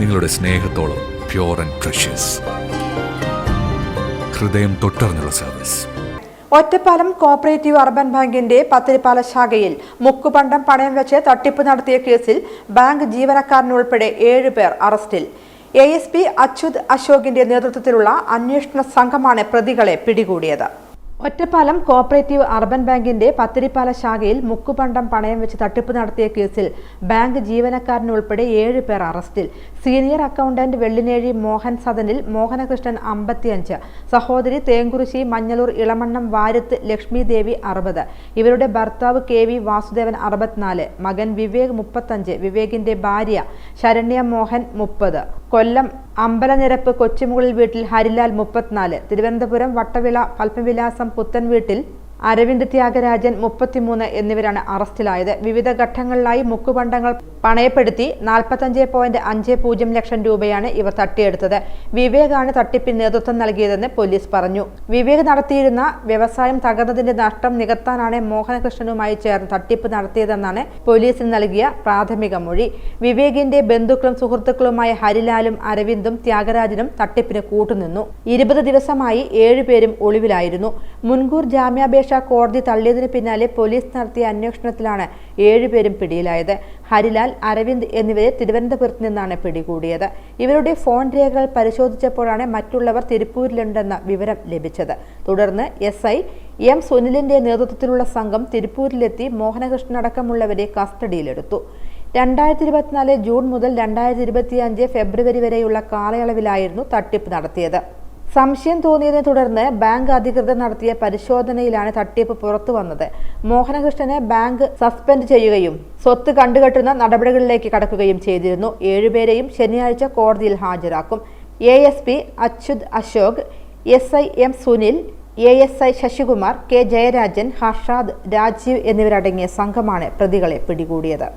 നിങ്ങളുടെ സ്നേഹത്തോളം pure and precious ഹൃദയം തൊട്ടറിഞ്ഞുള്ള സർവീസ് ഒറ്റപ്പാലം കോപ്പറേറ്റീവ് അർബൻ ബാങ്കിന്റെ പത്തിരിപ്പാല ശാഖയിൽ മുക്കുപണ്ടം പണയം വെച്ച് തട്ടിപ്പ് നടത്തിയ കേസിൽ ബാങ്ക് ജീവനക്കാരനുൾപ്പെടെ ഏഴുപേർ അറസ്റ്റിൽ. എ എസ് പി അച്യുത് അശോകിന്റെ നേതൃത്വത്തിലുള്ള അന്വേഷണ സംഘമാണ് പ്രതികളെ പിടികൂടിയത്. ഒറ്റപ്പാലം കോപ്പറേറ്റീവ് അർബൻ ബാങ്കിന്റെ പത്തിരിപ്പാല ശാഖയിൽ മുക്കുപണ്ടം പണയം വെച്ച് തട്ടിപ്പ് നടത്തിയ കേസിൽ ബാങ്ക് ജീവനക്കാരനുൾപ്പെടെ ഏഴ് പേർ അറസ്റ്റിൽ. സീനിയർ അക്കൗണ്ടന്റ് വെള്ളിനേഴി മോഹൻ സദനിൽ മോഹനകൃഷ്ണൻ അമ്പത്തിയഞ്ച് സഹോദരി തേങ്കുറിശി മഞ്ഞളൂർ ഇളമണ്ണം വാരത്ത് ലക്ഷ്മി ദേവി അറുപത് ഇവരുടെ ഭർത്താവ് കെ വി വാസുദേവൻ അറുപത്തിനാല് മകൻ വിവേക് മുപ്പത്തഞ്ച് വിവേകിന്റെ ഭാര്യ ശരണ്യ മോഹൻ മുപ്പത് കൊല്ലം അമ്പലനിരപ്പ് കൊച്ചുമുകളിൽ വീട്ടിൽ ഹരിലാൽ മുപ്പത്തിനാല് തിരുവനന്തപുരം വട്ടവിള പത്മവിലാസം പുത്തൻ വീട്ടിൽ അരവിന്ദ് ത്യാഗരാജൻ മുപ്പത്തിമൂന്ന് എന്നിവരാണ് അറസ്റ്റിലായത്. വിവിധ ഘട്ടങ്ങളിലായി മുക്കുപണ്ടങ്ങൾ പണയപ്പെടുത്തി നാൽപ്പത്തഞ്ച് പോയിന്റ് അഞ്ച് പൂജ്യം ലക്ഷം രൂപയാണ് ഇവർ തട്ടിയെടുത്തത്. വിവേകാണ് തട്ടിപ്പിന് നേതൃത്വം നൽകിയതെന്ന് പോലീസ് പറഞ്ഞു. വിവേക് നടത്തിയിരുന്ന വ്യവസായം തകർന്നതിന്റെ നഷ്ടം നികത്താനാണ് മോഹനകൃഷ്ണനുമായി ചേർന്ന് തട്ടിപ്പ് നടത്തിയതെന്നാണ് പോലീസിന് നൽകിയ പ്രാഥമിക മൊഴി. വിവേകിന്റെ ബന്ധുക്കളും സുഹൃത്തുക്കളുമായ ഹരിലാലും അരവിന്ദും ത്യാഗരാജനും തട്ടിപ്പിന് കൂട്ടുനിന്നു. ഇരുപത് ദിവസമായി ഏഴുപേരും ഒളിവിലായിരുന്നു. മുൻകൂർ ജാമ്യാപേക്ഷ കോടതി തള്ളിയതിന് പിന്നാലെ പോലീസ് നടത്തിയ അന്വേഷണത്തിലാണ് ഏഴുപേരും പിടിയിലായത്. ഹരിലാൽ അരവിന്ദ് എന്നിവരെ തിരുവനന്തപുരത്ത് നിന്നാണ് പിടികൂടിയത്. ഇവരുടെ ഫോൺ രേഖകൾ പരിശോധിച്ചപ്പോഴാണ് മറ്റുള്ളവർ തിരുപ്പൂരിലുണ്ടെന്ന വിവരം ലഭിച്ചത്. തുടർന്ന് എസ് ഐ എം സുനിലിന്റെ നേതൃത്വത്തിലുള്ള സംഘം തിരുപ്പൂരിലെത്തി മോഹനകൃഷ്ണൻ അടക്കമുള്ളവരെ കസ്റ്റഡിയിലെടുത്തു. രണ്ടായിരത്തി ഇരുപത്തിനാല് ജൂൺ മുതൽ രണ്ടായിരത്തി ഇരുപത്തിയഞ്ച് ഫെബ്രുവരി വരെയുള്ള കാലയളവിലായിരുന്നു തട്ടിപ്പ് നടത്തിയത്. സംശയം തോന്നിയതിനെ തുടർന്ന് ബാങ്ക് അധികൃതർ നടത്തിയ പരിശോധനയിലാണ് തട്ടിപ്പ് പുറത്തു വന്നത്. മോഹനകൃഷ്ണനെ ബാങ്ക് സസ്പെൻഡ് ചെയ്യുകയും സ്വത്ത് കണ്ടുകെട്ടുന്ന നടപടികളിലേക്ക് കടക്കുകയും ചെയ്തിരുന്നു. ഏഴുപേരെയും ശനിയാഴ്ച കോടതിയിൽ ഹാജരാക്കും. A S P Achyuth Ashok S I M Sunil A S I Sasikumar K Jayarajan Harshad Rajeev എന്നിവരടങ്ങിയ സംഘമാണ് പ്രതികളെ പിടികൂടിയത്.